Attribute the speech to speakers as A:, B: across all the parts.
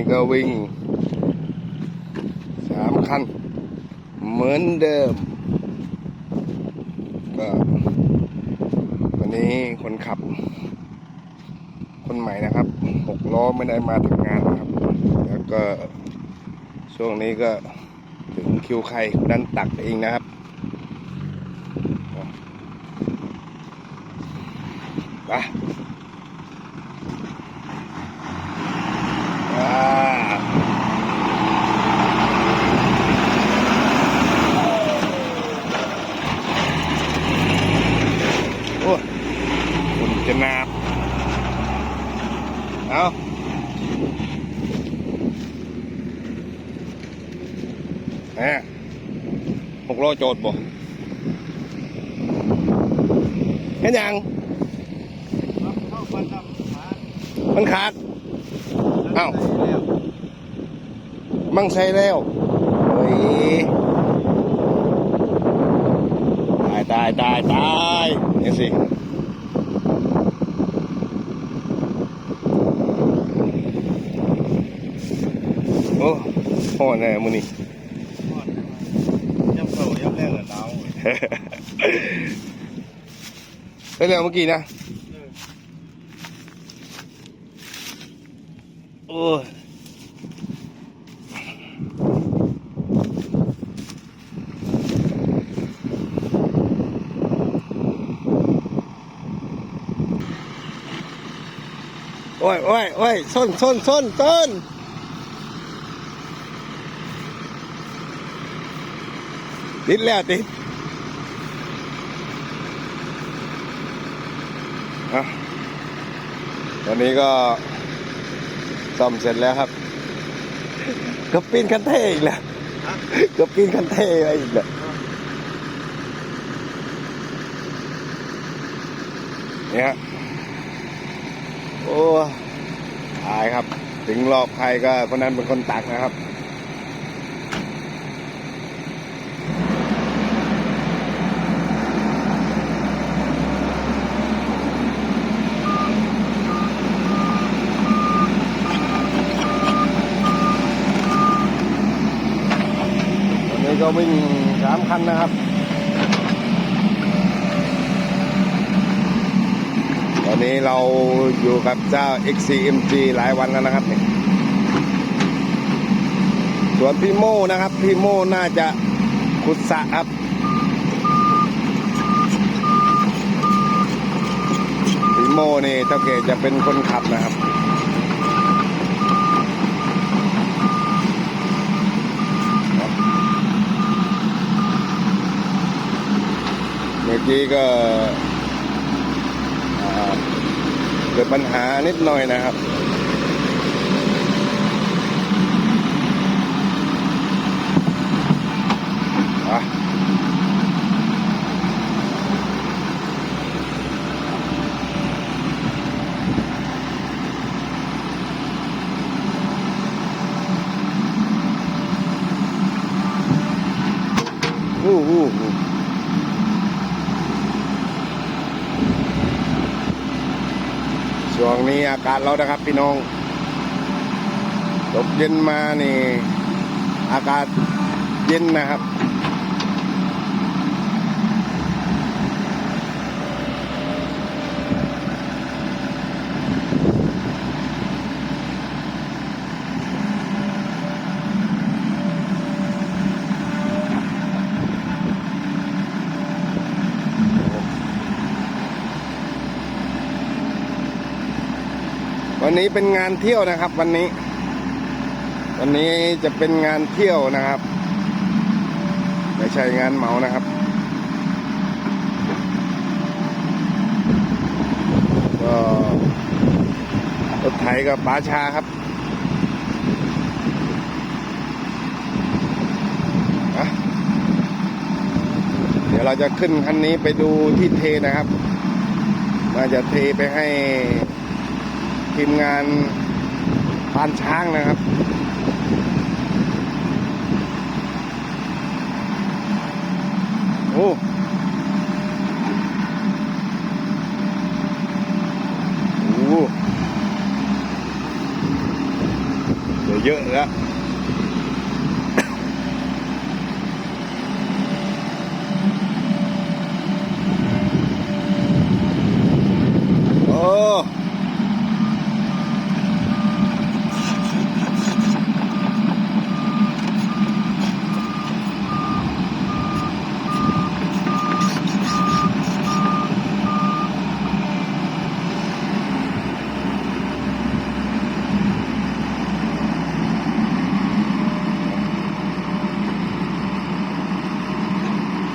A: งนี้ก็วิ่งสามคัน เหมือนเดิม ก็ วันนี้คนขับ คนใหม่นะครับหกล้อไม่ได้มาทำงานนะครับ แล้วก็ช่วงนี้ก็ถึงคิวใครดันตักเองนะครับไปอ่าโอ้ยคุณจะนาบเอาแหมหก โจทย์บ่เห็นยังมันขาดอ้าวมั่งใช้แล้วเฮ้ยตายตายตายตายนี่สิโอ้พ่อแน่มือนี่
B: ย่ำเข่าย่ำแรกเหรอดาว
A: ได้แล้วเมื่อกี้นะโอ้ยโอ้ยโอ้ยโอ้ยส้นส้นส้นส้นติดแล้วติด อะตอนนี้ก็ซ่อมเสร็จแล้วครับก็ปีนคันเท่อีกแล้วก็ปีนคันเท่ไปอีกแล้วเนี่ยฮะโอ้ตายครับ ถึงรอบใครก็คนนั้นเป็นคนตักนะครับ ก็วิ่งสามคันนะครับตอนนี้เราอยู่กับเจ้า XCMG หลายวันแล้วนะครับเนี่ยส่วนพี่โม่นะครับพี่โม่น่าจะขุดสะครับพี่โม่นี่เท่าเกจะเป็นคนขับนะครับ มื่อกี้ก็เกิดปัญหานิดหน่อยนะครับ อะอู้อู้อู้ ช่วง นี้อากาศเรานะครับ พี่น้องตกเย็นมานี่ อากาศเย็นนะครับ วันนี้เป็นงานเที่ยวนะครับ วันนี้ วันนี้จะเป็นงานเที่ยวนะครับ ไม่ใช่งานเหมานะครับก็รถไถกับป๋าชาครับเดี๋ยวเราจะขึ้นคันนี้ไปดูที่เทนะครับน่าจะเทไปให้ ทีมงานพานช้างนะครับ โอ้โห เยอะแล้วโอ้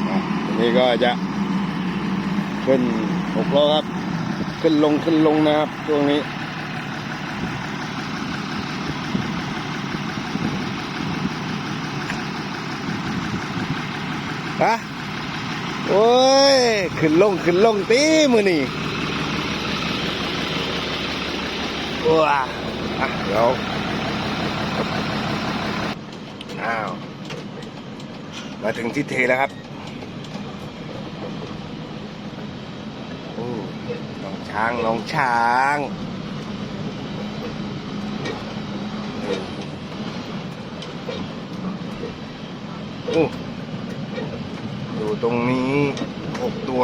A: อะทีนี้ ก็จะขึ้นหกล้อครับ ขึ้นลงขึ้นลงนะครับช่วงนี้ฮะโอ้ย ขึ้นลงขึ้นลงตีมือนี่ว้าอะเดี๋ยวอ้าว มาถึงที่เทแล้วครับโอ้ น้องช้างน้องช้างอู้อยู่ตรงนี้หกตัว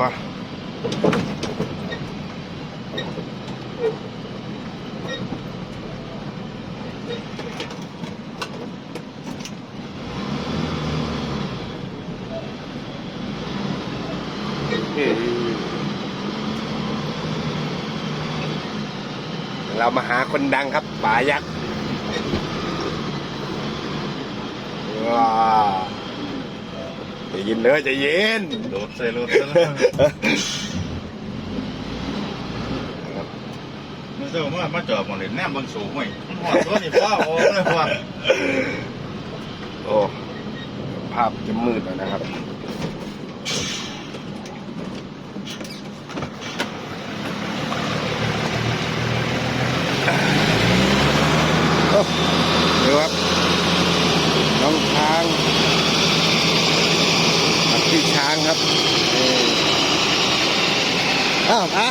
A: เรามาหาคนดังครับป่ายักษ์ว้าใจะยินเด้อใจะเย็น
B: โดดใส่รถซะแล้วมันเจ้ามามาจอดหมดเลยแนมเบางสูงไว้มันหอดตัวนี่พ่อโอ้เลยพ่อ
A: โอ้ภาพจะมืดแล้วนะครับ โอ้ดูครับ น้องช้างกับพี่ช้างครับนี่ อ้าวอะ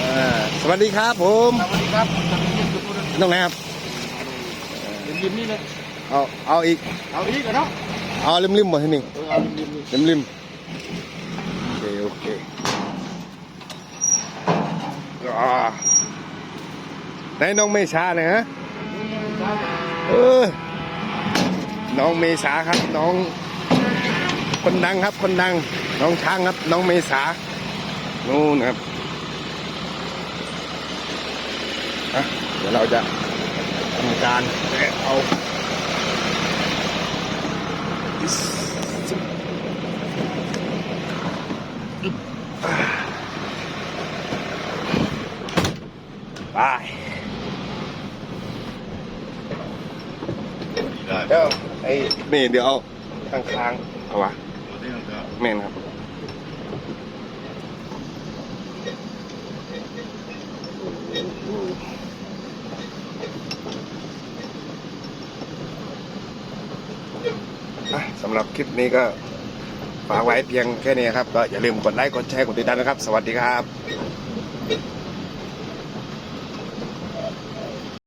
A: อ่าสวัสดีครับผม
B: สวัสดีครับ
A: น้องไหนครับ
B: ริมๆนี่เลย
A: เอาเอาอีก
B: เอาอีกเหรอเนาะ
A: เอาริมริมๆหมดทีหนึ่ง
B: เออเอาริมๆนี่
A: ริมริมโอเคโอเคอ่าไหนน้องเมษาเนี่ยฮะเออน้องเมษาครับน้อง คนดังครับ คนดัง น้องช้างครับ น้องเมษา นู่นครับอะเดี๋ยวเราจะทำการเอาไป
B: ได้
A: เดี๋ยวไอ้นี่เดี๋ยวเอาข้างค้างๆเอาวะ
B: ตัวที่มันก็
A: แม่นครับสำหรับคลิปนี้ก็ฝากไว้เพียงแค่นี้ครับ ก็อย่าลืมกดไลค์ กดแชร์ กดติดตามนะครับ สวัสดีครับ